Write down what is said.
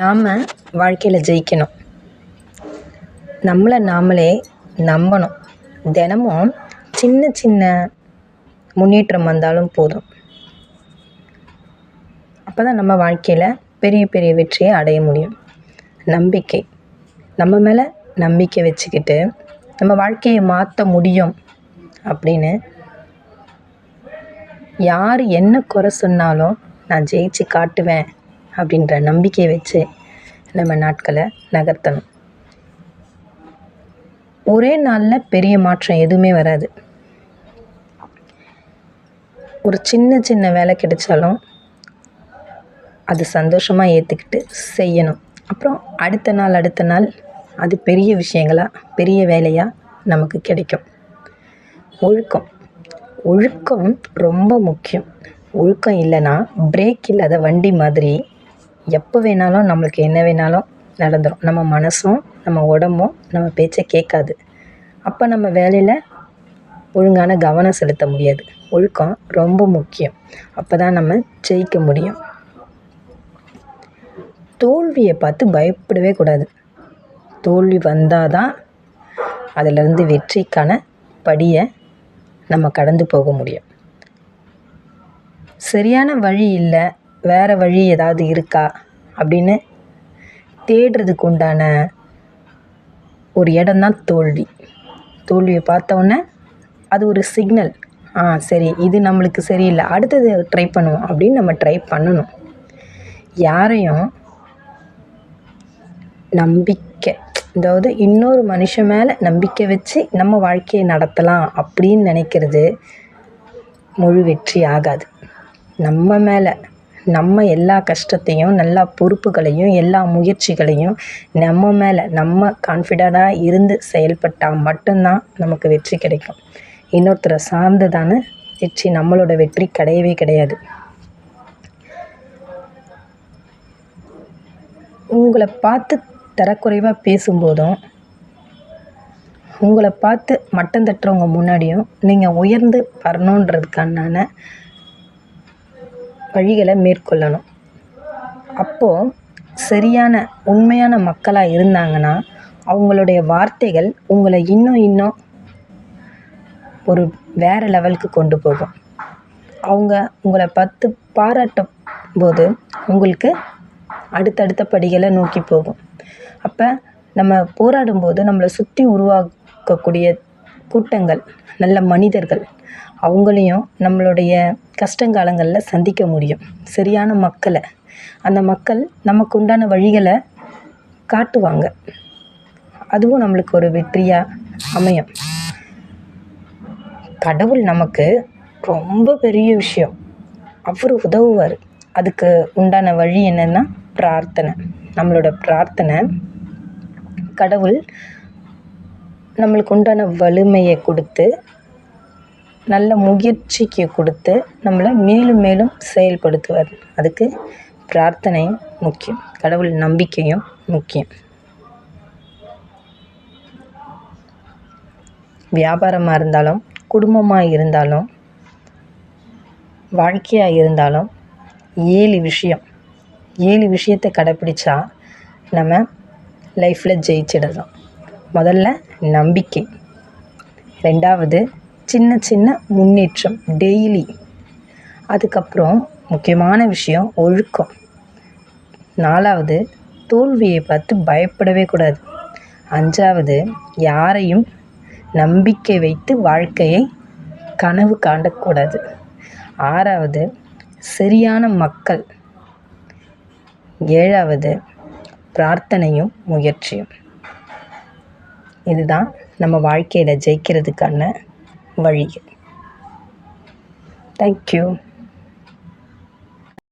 நாம் வாழ்க்கையில் ஜெயிக்கணும். நம்மளை நாமளே நம்பணும். தினமும் சின்ன சின்ன முன்னேற்றம் வந்தாலும் போதும். அப்போ தான் நம்ம வாழ்க்கையில் பெரிய பெரிய வெற்றியை அடைய முடியும். நம்பிக்கை. நம்ம மேலே நம்பிக்கை வச்சுக்கிட்டு நம்ம வாழ்க்கையை மாற்ற முடியும் அப்படின்னு யார் என்ன குறை சொன்னாலும் நான் ஜெயிச்சு காட்டுவேன். அப்படின்ற நம்பிக்கையை வச்சு நம்ம நாட்களை நகர்த்தணும். ஒரே நாளில் பெரிய மாற்றம் எதுவுமே வராது. ஒரு சின்ன சின்ன வேலை கிடைச்சாலும் அது சந்தோஷமாக ஏற்றுக்கிட்டு செய்யணும். அப்புறம் அடுத்த நாள் அடுத்த நாள் அது பெரிய விஷயங்களாக பெரிய வேலையாக நமக்கு கிடைக்கும். ஒழுக்கம். ஒழுக்கம் ரொம்ப முக்கியம். ஒழுக்கம் இல்லைன்னா பிரேக் இல்லாத வண்டி மாதிரி எப்போ வேணாலும் நம்மளுக்கு என்ன வேணாலும் நடந்துடும் நம்ம மனசும் நம்ம உடம்பும் நம்ம பேச்சை கேட்காது. அப்போ நம்ம வேலையில் ஒழுங்கான கவனம் செலுத்த முடியாது. ஒழுக்கம் ரொம்ப முக்கியம். அப்போ தான் நம்ம ஜெயிக்க முடியும். தோல்வியை பார்த்து பயப்படவே கூடாது. தோல்வி வந்தால் தான் அதிலிருந்து வெற்றிக்கான படியை நம்ம கடந்து போக முடியும். சரியான வழி இல்லை வேறு வழி ஏதாவது இருக்கா? அப்படின்னு தேடுறதுக்கு உண்டான ஒரு இடம்தான் தோல்வி. தோல்வியை பார்த்தோன்னே அது ஒரு சிக்னல் ஆ சரி இது நம்மளுக்கு சரியில்லை. அடுத்தது ட்ரை பண்ணுவோம் அப்படின்னு நம்ம ட்ரை பண்ணணும். யாரையும் நம்பிக்கை அதாவது இன்னொரு மனுஷன் மேலே நம்பிக்கை வச்சு நம்ம வாழ்க்கையை நடத்தலாம் அப்படின்னு நினைக்கிறது முழு வெற்றி ஆகாது. நம்ம மேலே நம்ம எல்லா கஷ்டத்தையும் எல்லா பொறுப்புகளையும் எல்லா முயற்சிகளையும் நம்ம மேலே நம்ம கான்ஃபிடண்ட்டாக இருந்து செயல்பட்டால் மட்டும்தான் நமக்கு வெற்றி கிடைக்கும். இன்னொருத்தரை சார்ந்ததான வெற்றி நம்மளோட வெற்றி கிடையவே கிடையாது. உங்களை பார்த்து தரக்குறைவாக பேசும்போதும் உங்களை பார்த்து மட்டம் தட்டுறவங்க முன்னாடியும் நீங்கள் உயர்ந்து வரணுன்றதுக்கான வழிகளை மேற்கொள்ளணும். அப்போது சரியான உண்மையான மக்களாக இருந்தாங்கன்னா அவங்களுடைய வார்த்தைகள் உங்களை இன்னும் இன்னும் ஒரு வேறு லெவலுக்கு கொண்டு போகும். அவங்க உங்களை பார்த்து பாராட்டும் போது உங்களுக்கு அடுத்தடுத்த படிகளை நோக்கி போகும். அப்போ நம்ம போராடும்போது நம்மளை சுற்றி உருவாக்கக்கூடிய கூட்டங்கள் நல்ல மனிதர்கள் அவங்களையும் நம்மளுடைய கஷ்டங்காலங்களில் சந்திக்க முடியும். சரியான மக்களை. அந்த மக்கள் நமக்கு உண்டான வழிகளை காட்டுவாங்க. அதுவும் நம்மளுக்கு ஒரு வெற்றியாக அமையும். கடவுள் நமக்கு ரொம்ப பெரிய விஷயம். அவர் உதவுவார். அதுக்கு உண்டான வழி என்னென்னா பிரார்த்தனை. நம்மளோட பிரார்த்தனை கடவுள் நம்மளுக்கு உண்டான வலிமையை கொடுத்து நல்ல முயற்சிக்கு கொடுத்து நம்மளை மேலும் மேலும் செயல்படுத்துவார். அதுக்கு பிரார்த்தனையும் முக்கியம். கடவுள் நம்பிக்கையும் முக்கியம். வியாபாரமாக இருந்தாலும் குடும்பமாக இருந்தாலும் வாழ்க்கையாக இருந்தாலும் ஏழு விஷயம். ஏழு விஷயத்தை கடைப்பிடிச்சா நம்ம லைஃப்பில் ஜெயிச்சிடலாம். முதல்ல நம்பிக்கை. ரெண்டாவது சின்ன சின்ன முன்னேற்றம் டெய்லி அதுக்கப்புறம் முக்கியமான விஷயம் ஒழுக்கம். நாலாவது தோல்வியை பார்த்து பயப்படவே கூடாது. அஞ்சாவது யாரையும் நம்பிக்கை வைத்து வாழ்க்கையை கனவு காண்டக்கூடாது. ஆறாவது சரியான மக்கள். ஏழாவது பிரார்த்தனையும் முயற்சியும். இதுதான் நம்ம வாழ்க்கையில் ஜெயிக்கிறதுக்கான வழி தேங்க்யூ